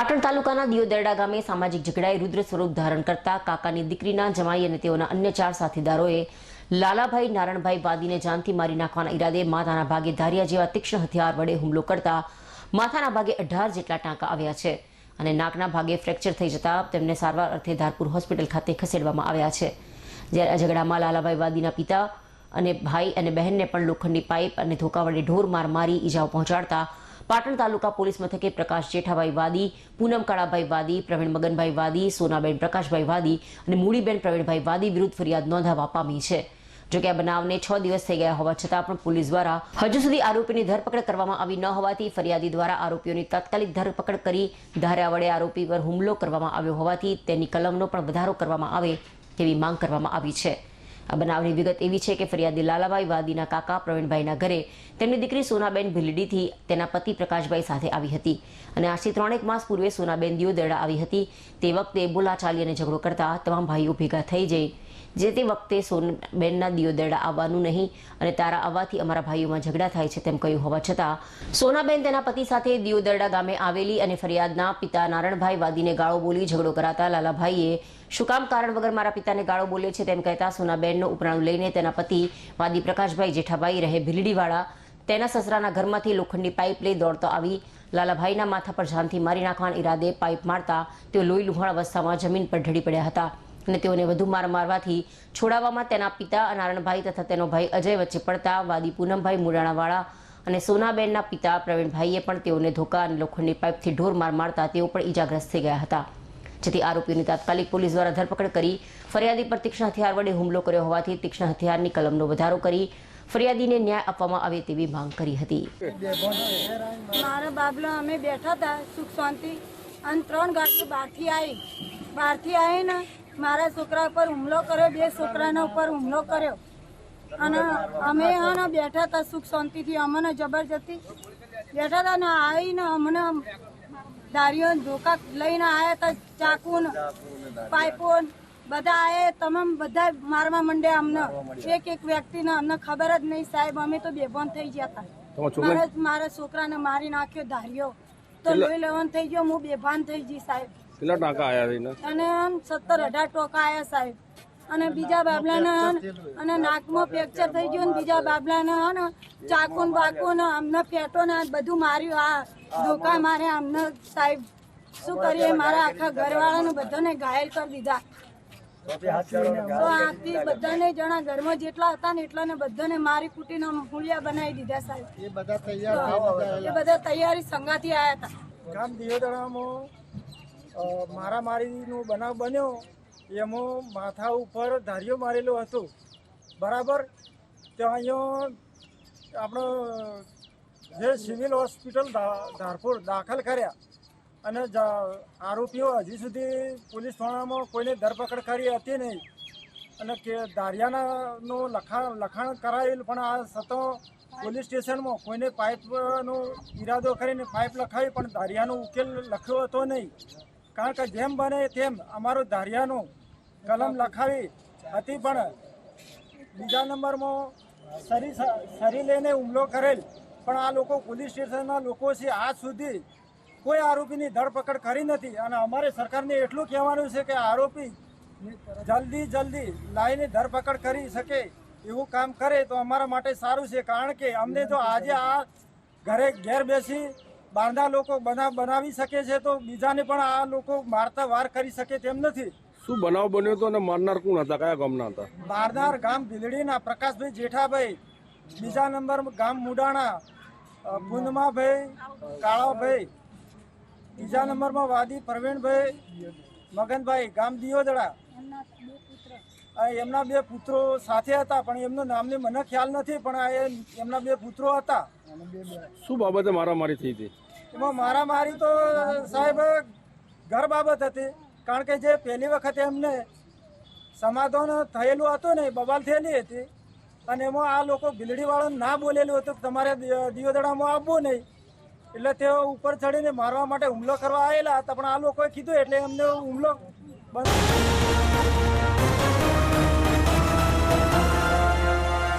પાટણ તાલુકાના દિયોદરડા ગામે સામાજિક ઝઘડાએ રુદ્ર સ્વરૂપ ધારણ કરતા કાકાની દીકરીના જમાઈ અને તેઓના અન્ય ચાર સાથીદારોએ લાલાભાઈ નારણભાઈ વાદીને જાનથી મારી નાખવાના ઈરાદે માથાના ભાગે ધારિયા જેવા તીક્ષ્ણ હથિયાર વડે હુમલો કરતા માથાના ભાગે અઢાર જેટલા ટાંકા આવ્યા છે અને નાકના ભાગે ફ્રેક્ચર થઈ જતા તેમને સારવાર અર્થે ધારપુર હોસ્પિટલ ખાતે ખસેડવામાં આવ્યા છે. જ્યારે આ ઝઘડામાં લાલાભાઈ વાદીના પિતા અને ભાઈ અને બહેનને પણ લોખંડી પાઇપ અને ધોકા વડે ઢોર માર મારી ઈજાઓ પહોંચાડતા પાટણ તાલુકા પોલીસ મથકે પ્રકાશ જેઠાભાઈ વાદી, પૂનમ કાળાભાઈ વાદી, પ્રવીણ મગનભાઈ વાદી, સોનાબેન પ્રકાશભાઈ વાદી અને મૂડીબેન પ્રવીણભાઈ વાદી વિરુદ્ધ ફરિયાદ નોંધાવા પામી છે. જોકે આ બનાવને છ દિવસ થઈ ગયા હોવા છતાં પણ પોલીસ દ્વારા હજુ સુધી આરોપીની ધરપકડ કરવામાં આવી ન હોવાથી ફરિયાદી દ્વારા આરોપીઓની તાત્કાલિક ધરપકડ કરી ધાર્યા વડે આરોપી પર હુમલો કરવામાં આવ્યો હોવાથી તેની કલમનો પણ વધારો કરવામાં આવે તેવી માંગ કરવામાં આવી છે. આ બનાવની વિગત એવી છે કે ફરિયાદી લાલાભાઈ વાદીના કાકા પ્રવીણભાઈના ઘરે તેમની દીકરી સોનાબેન ભીલડીથી તેના પતિ પ્રકાશભાઈ સાથે આવી હતી અને આજથી ત્રણેક માસ પૂર્વે સોનાબેન દિયોદરડા આવી હતી. તે વખતે બોલાચાલી અને ઝઘડો કરતા તમામ ભાઈઓ ભેગા થઈ જઈ જે તે વખતે સોનબેનના દિયોદરડા આવવાનું નહીં અને તારા આવવાથી અમારા ભાઈઓમાં ઝઘડા થાય છે તેમ કહ્યું હોવા છતાં, સોનાબેન તેના પતિ સાથે દિયોદરડા ગામે આવેલી અને ફરિયાદના પિતા નારણભાઈ વાદીને ગાળો બોલી ઝઘડો કરાતા લાલાભાઈએ શું કામ કારણ વગર મારા પિતાને ગાળો બોલે છે તેમ કહેતા સોનાબેનનો ઉપરાણું લઈને તેના પતિ વાદી પ્રકાશભાઈ જેઠાભાઈ રહે ભીલડીવાળા. તેના સસરાના ઘરમાંથી લોખંડની પાઇપ લઈ દોડતો આવી. લાલાભાઈના માથા પર જાનથી મારી નાખવાના ઈરાદે પાઇપ મારતા તેઓ લોહી લુહાણ અવસ્થામાં જમીન પર ઢળી પડ્યા હતા. અને તેઓને વધુ માર મારવાથી છોડાવવામાં તેના પિતા નારણભાઈ તથા તેનો ભાઈ અજય વચ્ચે પડતા વાદી પૂનમભાઈ મુરાણાવાળા અને સોનાબેનના પિતા પ્રવીણભાઈએ પણ તેઓને ધોકા અને લોખંડની પાઇપથી ઢોર માર મારતા તેઓ પણ ઇજાગ્રસ્ત થઈ ગયા હતા. જેથી આરોપીઓની તાત્કાલિક પોલીસ દ્વારા ધરપકડ કરી ફરિયાદી પર તીક્ષ્ણ હથિયાર વડે હુમલો કર્યો હોવાથી તીક્ષ્ણ હથિયારની કલમનો વધારો કરી ફરિયાદીને ન્યાય આપવામાં આવે તેવી માંગ કરી હતી. મારા બાબલા અમે બેઠા હતા, સુખ શાંતિ. અને ત્રણ ગાડીઓ બહારથી આવી બહારથી આવીને મારા છોકરા ઉપર હુમલો કર્યો બે છોકરાના ઉપર હુમલો કર્યો. અને અમે હા બેઠા હતા સુખ શાંતિથી અમને જબરજસ્તી બેઠા હતા ને આવીને અમને દારીઓ ધોકા લઈને આવ્યા હતા ચાકુ પાઇપો બધા આયા તમામ બધા મારવા માંડ્યા અમને. એક એક વ્યક્તિને અમને ખબર જ નહીં સાહેબ અમે તો બેભાન થઈ ગયા હતા. મારા મારા છોકરાને મારી નાખ્યો ધાર્યો તો લોહી લેવાનું થઈ ગયો હું બેભાન થઈ ગઈ સાહેબ. કેટલા ટાંકા આયા થઈને અને આમ સત્તર અઢાર ટોકા આયા સાહેબ. અને બીજા બાબલાને અને નાકમાં ફ્રેક્ચર થઈ ગયું ને બીજા બાબલાને ને ચાકુ ને બાકુ ને અમને પેટો ને બધું માર્યું આ ધોકા મારે અમને સાહેબ. શું કરીએ મારા આખા ઘરવાળાને બધાને ઘાયલ કરી દીધા. તો આથી બધાને જણા ઘરમાં જેટલા હતા ને એટલાને બધાને મારી કુટીને મૂળિયા બનાવી દીધા સાહેબ. એ બધા તૈયાર એ બધા તૈયારી સંગાથી આવ્યા હતા. મારામારીનો બનાવ બન્યો એમાં માથા ઉપર ધારીઓ મારેલો હતો. બરાબર? ત્યાં અહીંયા આપણો જે સિવિલ હોસ્પિટલ ધારપુર દાખલ કર્યા અને આરોપીઓ હજી સુધી પોલીસ થાણામાં કોઈને ધરપકડ કરી હતી નહીં. અને કે દારિયાનાનું લખાણ લખાણ કરાયેલ પણ આ સતો પોલીસ સ્ટેશનમાં કોઈને પાઇપનો ઈરાદો કરીને પાઇપ લખાવી પણ દારિયાનો ઉકેલ લખ્યો હતો નહીં. કારણ કે જેમ બને તેમ અમારું ધારિયાનું કલમ લખાવી હતી પણ બીજા નંબરમાં સરી સરી લઈને હુમલો કરેલ. પણ આ લોકો પોલીસ સ્ટેશનના લોકો છે, આજ સુધી કોઈ આરોપીની ધરપકડ કરી નથી. અને અમારે સરકારને એટલું કહેવાનું છે કે આરોપી જલ્દી જલ્દી લાઈને ધરપકડ કરી શકે એવું કામ કરે તો અમારા માટે સારું છે. કારણ કે અમને તો આજે આ ઘરે ઘેર બેસી બહારના લોકો બનાવ બનાવી શકે છે તો બીજાને પણ આ લોકો મારતા વાર કરી શકે તેમ નથી. શું બનાવ બન્યો હતો અને મારનાર કોણ હતા? કયા ગામના હતા? બારનાર ગામ ભીલડીના પ્રકાશભાઈ જેઠાભાઈ બીજા નંબર ગામ મુડાણા અ, કાળાભાઈ બીજા નંબરમાં વાદી પ્રવીણભાઈ મગનભાઈ ગામ દિયોદડા. એમના બે પુત્રો સાથે હતા પણ એમનું નામને મને ખ્યાલ નથી પણ આ એમના બે પુત્રો હતા. શું બાબતે મારામારી થઈ હતી? એમાં મારામારી તો સાહેબ ઘર બાબત હતી કારણ કે જે પહેલી વખતે એમને સમાધાન થયેલું હતું ને બબાલ થયેલી હતી. અને એમાં આ લોકો ભીલડીવાળાને ના બોલેલું હતું કે તમારે દિયોદડામાં આવવું નહીં. એટલે તેઓ ઉપર ચડીને મારવા માટે હુમલો કરવા આવેલા હતા પણ આ લોકોએ કીધું એટલે એમને હુમલો બંધ